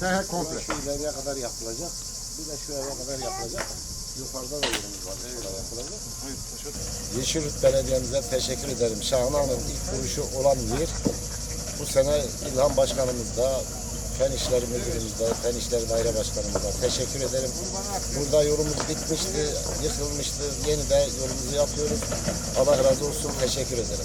Şey kadar yapılacak. Bir de şu eve kadar yapılacak. Yukarıda da yerimiz var. Burada yapılacak. Yeşilyurt Belediye'mize teşekkür ederim. Şahna'nın ilk kuruşu olan yer. Bu sene İlhan Başkanımız da, Fen İşleri Müdürümüz de, Fen İşleri Daire Başkanımız da teşekkür ederim. Burada yolumuz bitmişti, yıkılmıştı. Yeni de yolumuzu yapıyoruz. Allah razı olsun. Teşekkür ederim.